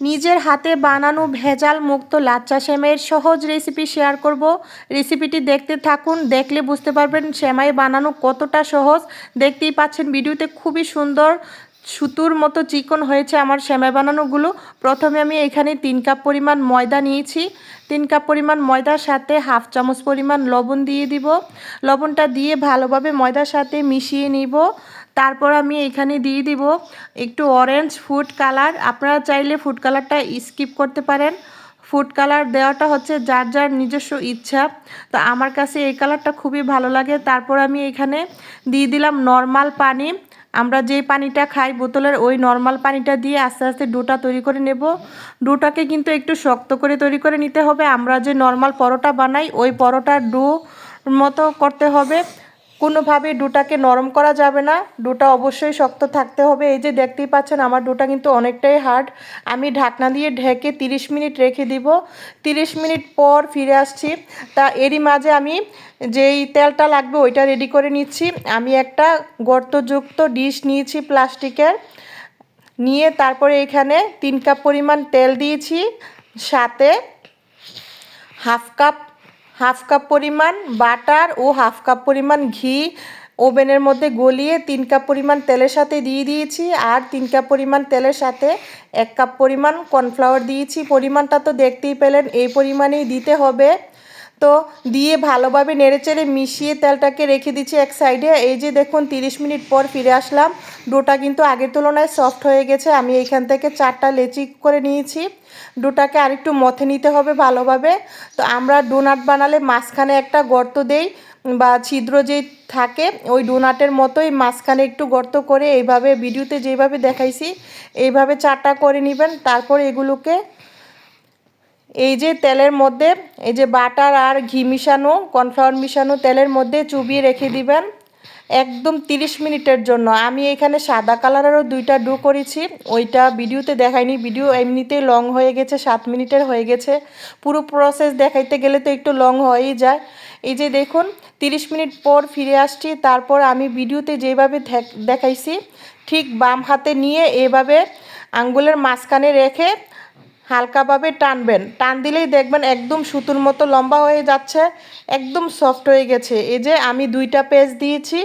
নিজের হাতে বানানো ভেজাল মুক্ত লাচ্চা সেমাইয়ের সহজ রেসিপি শেয়ার করব। রেসিপিটি দেখতে থাকুন, দেখলে বুঝতে পারবেন সেমাই বানানো কতটা সহজ। দেখতেই পাচ্ছেন ভিডিওতে খুবই সুন্দর সুতুর মতো চিকন হয়েছে আমার সেমাই বানানোগুলো। প্রথমে আমি এখানে তিন কাপ পরিমাণ ময়দা নিয়েছি। তিন কাপ পরিমাণ ময়দার সাথে হাফ চামচ পরিমাণ লবণ দিয়ে দিব। লবণটা দিয়ে ভালোভাবে ময়দার সাথে মিশিয়ে নিব। তারপর আমি এখানে দিয়ে দিব একটু অরেঞ্জ ফুড কালার আপনারা চাইলে ফুড কালারটা স্কিপ করতে পারেন। ফুড কালার দেওয়াটা হচ্ছে যার যার নিজস্ব ইচ্ছা। তো আমার কাছে এই কালারটা খুবই ভালো লাগে। তারপর আমি এখানে দিয়ে দিলাম নর্মাল পানি। আমরা যে পানিটা খাই বোতলের ওই নর্মাল পানিটা দিয়ে আস্তে আস্তে ডোটা তৈরি করে নেব। ডোটাকে কিন্তু একটু শক্ত করে তৈরি করে নিতে হবে। আমরা যে নর্মাল পরোটা বানাই, ওই পরোটার ডো মতো করতে হবে। কোনোভাবে ডোটাকে নরম করা যাবে না। ডোটা অবশ্যই শক্ত থাকতে হবে। এই যে দেখতেই পাচ্ছেন, আমার ডোটা কিন্তু অনেকটাই হার্ড। আমি ঢাকনা দিয়ে ঢেকে 30 মিনিট রেখে দিব। 30 মিনিট পর ফিরে আসছি। তা এরই মাঝে আমি যেই তেলটা লাগবে ওইটা রেডি করে নিচ্ছি। আমি একটা গর্তযুক্ত ডিশ নিয়েছি প্লাস্টিকের। নিয়ে তারপরে এখানে তিন কাপ পরিমাণ তেল দিয়েছি। সাথে হাফ কাপ হাফ কাপ পরিমাণ বাটার ও হাফ কাপ পরিমাণ ঘি ওভেনের মধ্যে গলিয়ে তিন কাপ পরিমাণ তেলের সাথে দিয়ে দিয়েছি আর তিন কাপ পরিমাণ তেলের সাথে এক কাপ পরিমাণ কর্নফ্লাওয়ার দিয়েছি। পরিমাণটা তো দেখতেই পেলেন, এই পরিমাণেই দিতে হবে। তো দিয়ে ভালোভাবে নেড়েচেড়ে মিশিয়ে তেলটাকে রেখে দিচ্ছি এক সাইডে। এই যে দেখুন 30 মিনিট পর ফিরে আসলাম। ডোটা কিন্তু আগের তুলনায় সফট হয়ে গেছে। আমি এইখান থেকে চারটা লেচি করে নিয়েছি। ডোটাকে আরেকটু মথে নিতে হবে ভালোভাবে। তো আমরা ডোনাট বানালে মাঝখানে একটা গর্ত দেই বা ছিদ্র যেই থাকে, ওই ডোনাটের মতোই মাঝখানে একটু গর্ত করে এইভাবে, ভিডিওতে যেভাবে দেখাইছি, এইভাবে চারটা করে নেবেন। তারপর এগুলোকে এই যে তেলের মধ্যে, এই যে বাটার আর ঘি মিশানো, কর্নফ্লাওয়ার মিশানো তেলের মধ্যে চুবিয়ে রেখে দিবেন একদম 30 মিনিটের জন্য। আমি এখানে সাদা কালারেরও দুইটা ডু করেছি, ওইটা ভিডিওতে দেখাইনি। ভিডিও এমনিতেই লং হয়ে গেছে, সাত মিনিটের হয়ে গেছে। পুরো প্রসেস দেখাইতে গেলে তো একটু লং হয়েই যায়। এই যে দেখুন 30 মিনিট পর ফিরে আসছি, তারপর আমি ভিডিওতে যেভাবে দেখাইছি, ঠিক বাম হাতে নিয়ে এভাবে আঙ্গুলের মাঝখানে রেখে হালকাভাবে টানবেন। টান দিলেই দেখবেন একদম সুতুর মতো লম্বা হয়ে যাচ্ছে, একদম সফট হয়ে গেছে। এই যে আমি দুইটা পেজ দিয়েছি,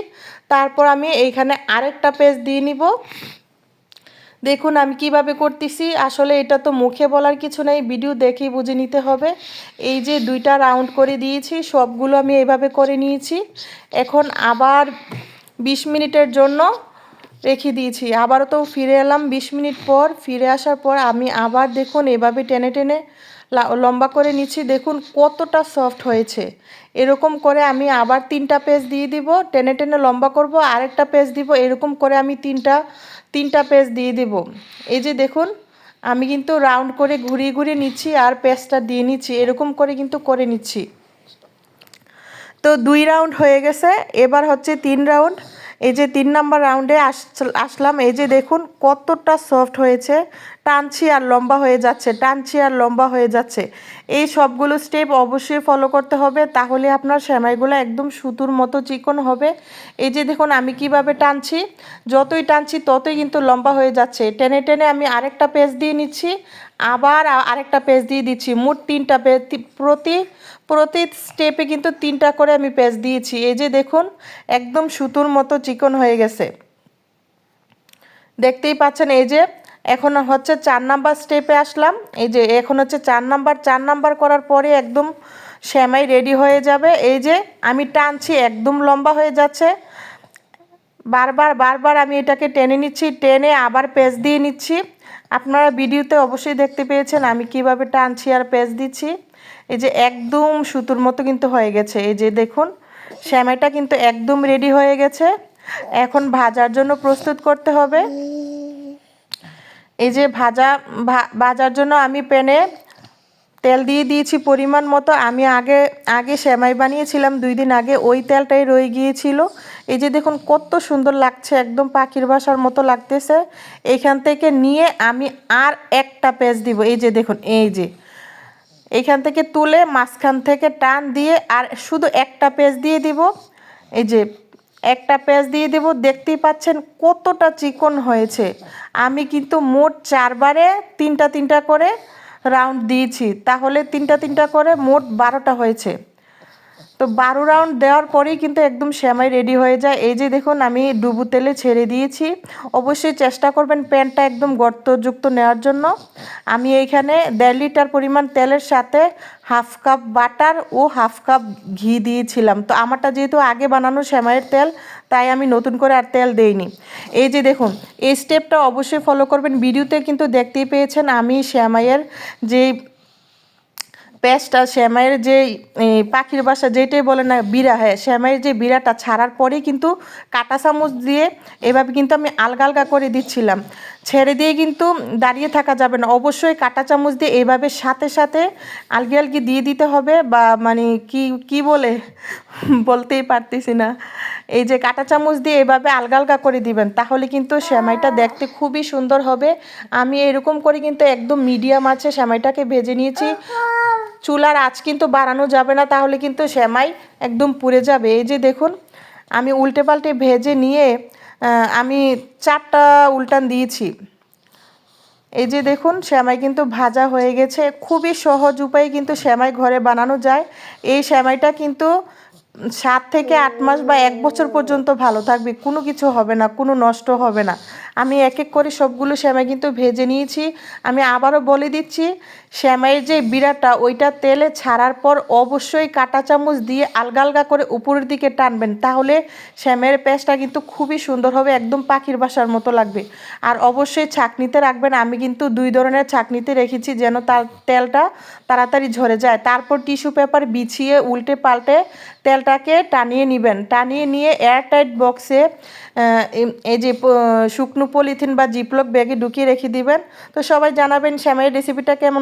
তারপর আমি এইখানে আরেকটা পেজ দিয়ে নিব। দেখুন আমি কীভাবে করতেছি, আসলে এটা তো মুখে বলার কিছু নেই, ভিডিও দেখেই বুঝে নিতে হবে। এই যে দুইটা রাউন্ড করে দিয়েছি, সবগুলো আমি এইভাবে করে নিয়েছি। এখন আবার বিশ মিনিটের জন্য রেখে দিয়েছি। আবারও তো ফিরে এলাম বিশ মিনিট পর। ফিরে আসার পর আমি আবার দেখুন এভাবে টেনে টেনে লম্বা করে নিচ্ছি। দেখুন কতটা সফট হয়েছে। এরকম করে আমি আবার তিনটা পেজ দিয়ে দিব। টেনে টেনে লম্বা করব, আরেকটা পেজ দিব। এরকম করে আমি তিনটা তিনটা পেজ দিয়ে দিব। এই যে দেখুন, আমি কিন্তু রাউন্ড করে ঘুরিয়ে ঘুরিয়ে নিচ্ছি আর পেজটা দিয়ে নিচ্ছি। এরকম করে কিন্তু করে নিচ্ছি। তো দুই রাউন্ড হয়ে গেছে। এবার হচ্ছে তিন রাউন্ড। এই যে তিন নাম্বার রাউন্ডে আসলাম এই যে দেখুন কতটা সফট হয়েছে। টানছি আর লম্বা হয়ে যাচ্ছে, টানছি আর লম্বা হয়ে যাচ্ছে। এই সবগুলো স্টেপ অবশ্যই ফলো করতে হবে, তাহলে আপনার সেমাইগুলো একদম সুতুর মতো চিকন হবে। এই যে দেখুন, আমি কীভাবে টানছি, যতই টানছি ততই কিন্তু লম্বা হয়ে যাচ্ছে। টেনে টেনে আমি আরেকটা পেজ দিয়ে নিচ্ছি, আবার আরেকটা পেজ দিয়ে দিচ্ছি। মোট তিনটা পেজ প্রতি প্রতি স্টেপে কিন্তু তিনটা করে আমি পেজ দিয়েছি। এই যে দেখুন, একদম সুতোর মতো চিকন হয়ে গেছে। দেখতেই পাচ্ছেন, এই যে এখন হচ্ছে চার নাম্বার স্টেপে আসলাম। এই যে এখন হচ্ছে চার নাম্বার চার নাম্বার করার পরে একদম শ্যামাই রেডি হয়ে যাবে। এই যে আমি টানছি, একদম লম্বা হয়ে যাচ্ছে। বারবার বারবার আমি এটাকে টেনে নিচ্ছি, টেনে আবার পেজ দিয়ে নিচ্ছি। আপনারা ভিডিওতে অবশ্যই দেখতে পেয়েছেন আমি কীভাবে টানছি আর পেজ দিচ্ছি। এই যে একদম সুতোর মতো কিন্তু হয়ে গেছে। এই যে দেখুন শ্যামাইটা কিন্তু একদম রেডি হয়ে গেছে। এখন ভাজার জন্য প্রস্তুত করতে হবে। এই যে ভাজা ভাজার জন্য আমি প্যানে তেল দিয়ে দিয়েছি পরিমাণ মতো। আমি আগে আগে সেমাই বানিয়েছিলাম, দুই দিন আগে ওই তেলটাই রয়ে গিয়েছিল। এই যে দেখুন কত সুন্দর লাগছে, একদম পাখির বাসার মতো লাগতেছে। এখান থেকে নিয়ে আমি আর একটা পেজ দিব। এই যে দেখুন, এই যে। এখান থেকে তুলে মাঝখান থেকে টান দিয়ে আর শুধু একটা পেজ দিয়ে দিব। এই যে একটা পেঁয়াজ দিয়ে দেব, দেখতেই পাচ্ছেন কতটা চিকন হয়েছে। আমি কিন্তু মোট চারবারে তিনটা তিনটা করে রাউন্ড দিয়েছি, তাহলে তিনটা তিনটা করে মোট বারোটা হয়েছে। তো বারো রাউন্ড দেওয়ার পরেই কিন্তু একদম শ্যামাই রেডি হয়ে যায়। এই যে দেখুন, আমি ডুবু তেলে ছেড়ে দিয়েছি। অবশ্যই চেষ্টা করবেন প্যানটা একদম গর্তযুক্ত নেওয়ার জন্য। আমি এইখানে দেড় লিটার পরিমাণ তেলের সাথে হাফ কাপ বাটার ও হাফ কাপ ঘি দিয়েছিলাম। তো আমারটা যেহেতু আগে বানানো শ্যামাইয়ের তেল, তাই আমি নতুন করে আর তেল দেইনি। এই যে দেখুন, এই স্টেপটা অবশ্যই ফলো করবেন। ভিডিওতে কিন্তু দেখতেই পেয়েছেন আমি শ্যামাইয়ের যে পেস্টটা শ্যামাইয়ের যে পাখির বাসা যেটাই বলে না, বিড়া হ্যাঁ শ্যামাইয়ের যে বিড়াটা ছাড়ার পরেই কিন্তু কাটা চামচ দিয়ে এভাবে কিন্তু আমি আলগা আলগা করে দিচ্ছিলাম। ছেড়ে দিয়ে কিন্তু দাঁড়িয়ে থাকা যাবে না। অবশ্যই কাঁটা চামচ দিয়ে এইভাবে সাথে সাথে আলগি আলগি দিয়ে দিতে হবে বা মানে কি কি বলে? বলতেই পারতেছি না। এই যে কাঁটা চামচ দিয়ে এভাবে আলগা আলগা করে দিবেন, তাহলে কিন্তু শ্যামাইটা দেখতে খুবই সুন্দর হবে। আমি এরকম করে কিন্তু একদম মিডিয়াম আছে শ্যামাইটাকে ভেজে নিয়েছি। চুলার আঁচ কিন্তু বাড়ানো যাবে না, তাহলে কিন্তু শ্যামাই একদম পুড়ে যাবে। এই যে দেখুন, আমি উল্টে পাল্টে ভেজে নিয়ে আমি চারটা উল্টান দিয়েছি। এই যে দেখুন শ্যামাই কিন্তু ভাজা হয়ে গেছে। খুবই সহজ উপায়ে কিন্তু শ্যামাই ঘরে বানানো যায়। এই শ্যামাইটা কিন্তু সাত থেকে আট মাস বা এক বছর পর্যন্ত ভালো থাকবে। কোনো কিছু হবে না, কোনো নষ্ট হবে না। আমি এক এক করে সবগুলো শ্যামাই কিন্তু ভেজে নিয়েছি। আমি আবারও বলে দিচ্ছি শ্যামাইয়ের যে বিড়াটা ওইটা তেলে ছাড়ার পর অবশ্যই কাঁটা চামচ দিয়ে আলগা আলগা করে উপরের দিকে টানবেন। তাহলে শ্যামের পেস্টটা কিন্তু খুবই সুন্দর হবে, একদম পাখির বাসার মতো লাগবে। আর অবশ্যই ছাকনিতে রাখবেন, আমি কিন্তু দুই ধরনের ছাকনিতে রেখেছি যেন তার তেলটা তাড়াতাড়ি ঝরে যায়। তারপর টিস্যু পেপার বিছিয়ে উল্টে পাল্টে তেলটাকে টানিয়ে নেবেন। টানিয়ে নিয়ে এয়ারটাইট বক্সে এই যে শুকনো পলিথিন বা জিপলক ব্যাগে ঢুকিয়ে রেখে দিবেন। তো সবাই জানাবেন শ্যামাইয়ের রেসিপিটা কেমন